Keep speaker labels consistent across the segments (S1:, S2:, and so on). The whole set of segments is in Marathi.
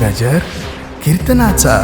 S1: गजर कीर्तनाचा.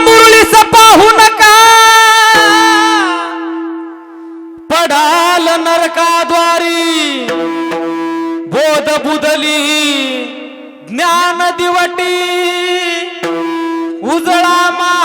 S2: मुरलीच पाहू नका. पडाल नरकाद्वारी. बोध बुदली ज्ञान दिवटी. उजळा मा